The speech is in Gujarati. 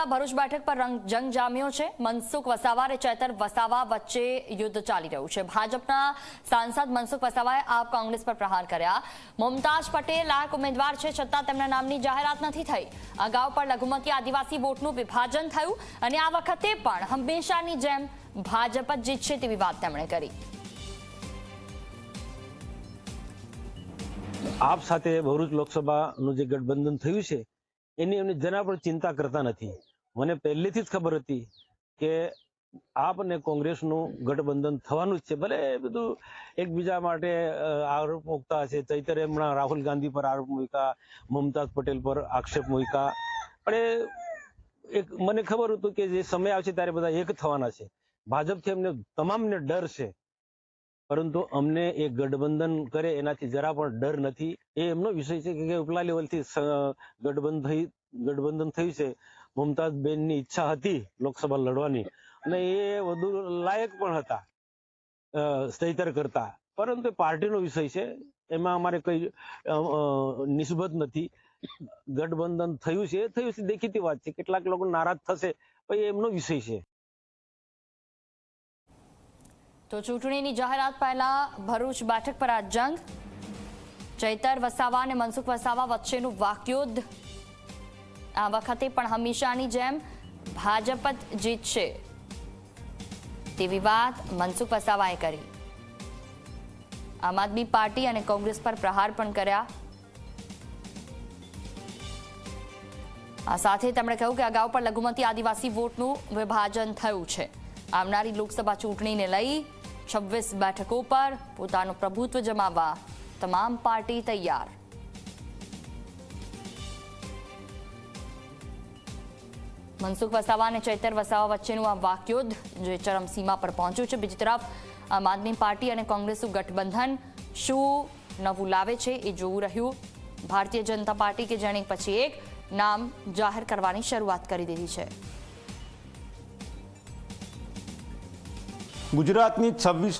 લોકસભાના ભરૂચ બેઠક પર જંગ જામ્યો છે. મનસુખ વસાવા અને ચેતર વસાવા વચ્ચે યુદ્ધ ચાલી રહ્યું છે. ભાજપના સાંસદ મનસુખ વસાવાએ આપ કોંગ્રેસ પર પ્રહાર કર્યા. મુમતાજ પટેલ લાયક ઉમેદવાર છે, છતાં તેમના નામની જાહેરાત નથી થઈ. અગાઉ પણ લઘુમતી આદિવાસી વોટનું વિભાજન થયું અને આ વખતે પણ હંમેશાની જેમ ભાજપ જ જીતશે તેવી વાત તેમણે કરી. આપ સાથે ભરૂચ લોકસભાનું જે ગઠબંધન થયું છે, એની એમને જરા પણ ચિંતા કરતા નથી. મને પહેલેથી જ ખબર હતી કે આપ કોંગ્રેસનું ગઠબંધન થવાનું જ છે. ભલે બધું એકબીજા માટે આરોપ મૂકતા છે ચૈતરે હમણાં રાહુલ ગાંધી પર આરોપ મૂક્યા, મમતાજ પટેલ પર આક્ષેપ મૂક્યા. પણ એક મને ખબર હતું કે જે સમય આવશે ત્યારે બધા એક થવાના છે. ભાજપથી અમને તમામને ડર છે. પરંતુ અમને એ ગઠબંધન કરે એનાથી જરા પણ ડર નથી. એ એમનો વિષય છે કે ઉપલા લેવલથી ગઠબંધ ગઠબંધન થયું છે. મુમતાઝ બેનની ઈચ્છા હતી લોકસભા લડવાની. અને એ વધુ લાયક પણ હતા અ, કરતા. પરંતુ પાર્ટીનો વિષય છે એમાં અમારે કઈ નિસ્બત નથી. ગઠબંધન થયું છે એ થયું છે દેખીતી વાત છે. કેટલાક લોકો નારાજ થશે પણ એમનો વિષય છે. તો ચૂંટણીની જાહેરાત પહેલા ભરૂચ બેઠક પર આ જંગ. ચૈતર વસાવા અને મનસુખ વસાવા વચ્ચેનું વાકયુદ્ધ આ વખતે પણ હંમેશાની જેમ ભાજપ જ જીતશે. તેવી વાત મનસુખ વસાવાએ કરી. આમ આદમી પાર્ટી અને કોંગ્રેસ પર પ્રહાર પણ કર્યા. આ સાથે તેમણે કહ્યું કે અગાઉ પણ લઘુમતી આદિવાસી વોટનું વિભાજન થયું છે. આવનારી લોકસભા ચૂંટણીને લઈ છવ્વીસ બેઠકો પર પોતાનું પ્રભુત્વ જમાવવા તમામ પાર્ટી તૈયાર. મનસુખ વસાવા અને ચૈતર વસાવા વચ્ચેનું આ વાકયુદ્ધ જે ચરમસીમા પર પહોંચ્યું છે. બીજી તરફ આમ આદમી પાર્ટી અને કોંગ્રેસનું ગઠબંધન શું નવું લાવે છે એ જોવું રહ્યું. ભારતીય જનતા પાર્ટી કે જેણે પછી એક નામ જાહેર કરવાની શરૂઆત કરી દીધી છે. ગુજરાતની છવ્વીસ